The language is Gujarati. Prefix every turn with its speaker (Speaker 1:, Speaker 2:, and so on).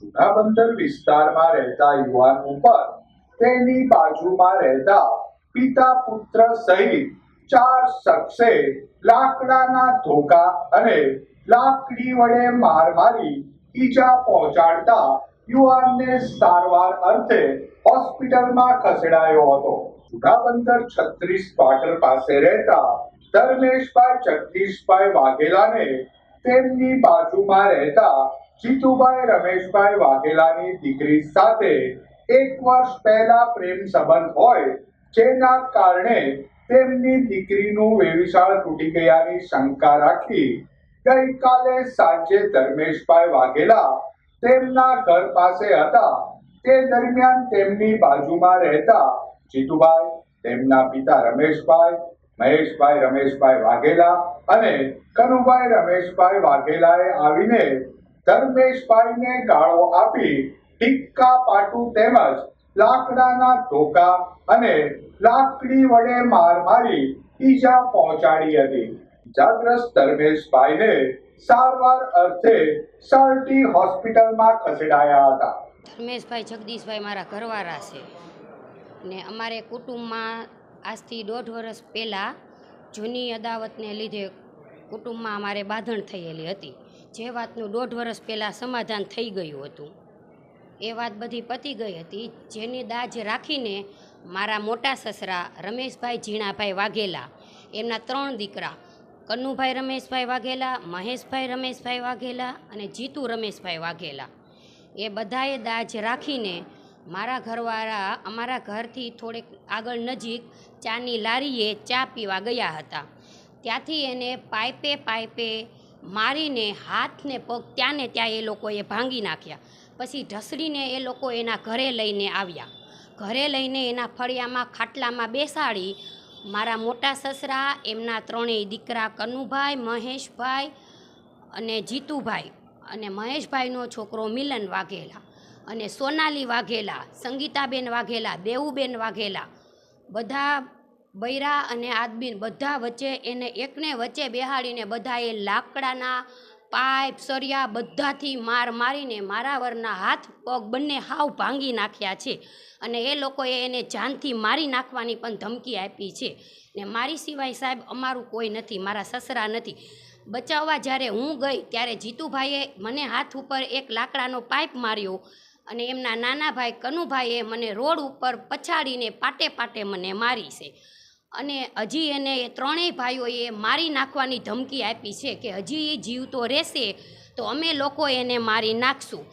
Speaker 1: જૂના બંદર વિસ્તારમાં રહેતા યુવાન ઉપર તેની બાજુમાં રહેતા પિતા પુત્ર સહિત ચાર શખ્સે લાકડાના ધોકા અને લાકડી વડે માર મારી ઈજા પહોંચાડતા યુવાનને સારવાર અર્થે હોસ્પિટલમાં ખસેડાયો હતો. જૂના બંદર છત્રીસ ક્વાર્ટર પાસે રહેતા ધર્મેશભાઈ જગદીશભાઈ વાઘેલાને તેમની બાજુમાં રહેતા જીતુભાઈ રમેશભાઈ વાઘેલાની દીકરી સાથે એક વર્ષ પહેલા પ્રેમ સંબંધ હોય, જેના કારણે તેમની દીકરીનું વેવિશાળ તૂટી ગયાની શંકા રાખી ગઈકાલે સાંજે ધર્મેશભાઈ વાઘેલા તેમના ઘર પાસે હતા. તે દરમિયાન તેમની બાજુમાં રહેતા જીતુભાઈ, તેમના પિતા રમેશભાઈ, મહેશભાઈ રમેશભાઈ વાઘેલા અને કનુભાઈ રમેશભાઈ વાઘેલાએ આવીને ધર્મેશભાઈને ગાળો આપી ટીક્કા પાટું તેમજ લાકડાના ઢોકા અને લાકડી વડે માર મારી ઈજા પહોંચાડી હતી. ઇજાગ્રસ્ત ધર્મેશભાઈને સારવાર અર્થે સરટી હોસ્પિટલમાં ખસેડાયા હતા.
Speaker 2: ધર્મેશભાઈ જગદીશભાઈ મારા ઘરવાળા છે. ને અમારે કુટુંબમાં આજથી દોઢ વર્ષ પહેલાં જૂની અદાવતને લીધે કુટુંબમાં અમારે બાંધણ થયેલી હતી. જે વાતનું દોઢ વર્ષ પહેલાં સમાધાન થઈ ગયું હતું, એ વાત બધી પતી ગઈ હતી. જેની દાજ રાખીને મારા મોટા સસરા રમેશભાઈ ઝીણાભાઈ વાઘેલા, એમના ત્રણ દીકરા કન્નુભાઈ રમેશભાઈ વાઘેલા, મહેશભાઈ રમેશભાઈ વાઘેલા અને જીતુ રમેશભાઈ વાઘેલા. એ બધાએ દાજ રાખીને મારા ઘરવાળા અમારા ઘરથી થોડેક આગળ નજીક ચાની લારીએ ચા પીવા ગયા હતા. ત્યાંથી એને પાઇપે પાઇપે મારીને હાથને પગ ત્યાં ને ત્યાં એ લોકોએ ભાંગી નાખ્યા. પછી ઢસડીને એ લોકો એના ઘરે લઈને આવ્યા. ઘરે લઈને એના ફળિયામાં ખાટલામાં બેસાડી, મારા મોટા સસરા, એમના ત્રણેય દીકરા કનુભાઈ, મહેશભાઈ અને જીતુભાઈ. અને મહેશભાઈનો છોકરો મિલન વાઘેલા અને સોનાલી વાઘેલા, સંગીતાબેન વાઘેલા, દેવુબેન વાઘેલા. બધા બૈરા અને આદમીન બધા વચ્ચે એને એકને વચ્ચે બેહાડીને બધાએ લાકડાના પાઇપ સરિયા બધાથી માર મારીને મારા વરના હાથ, પગ બંને હાવ ભાંગી નાખ્યા છે. અને એ લોકોએ એને જાનથી મારી નાખવાની પણ ધમકી આપી છે. ને મારી સિવાય સાહેબ અમારું કોઈ નથી, મારા સસરા નથી. બચાવવા જ્યારે હું ગઈ ત્યારે જીતુભાઈએ મને હાથ ઉપર એક લાકડાનો પાઇપ માર્યો. અને એમના નાના ભાઈ કનુભાઈએ મને રોડ ઉપર પછાડીને પાટે પાટે મને મારી છે. અને હજી એને એ ત્રણેય ભાઈઓએ મારી નાખવાની ધમકી આપી છે કે હજી એ જીવતો રહેશે તો અમે લોકો એને મારી નાખશું.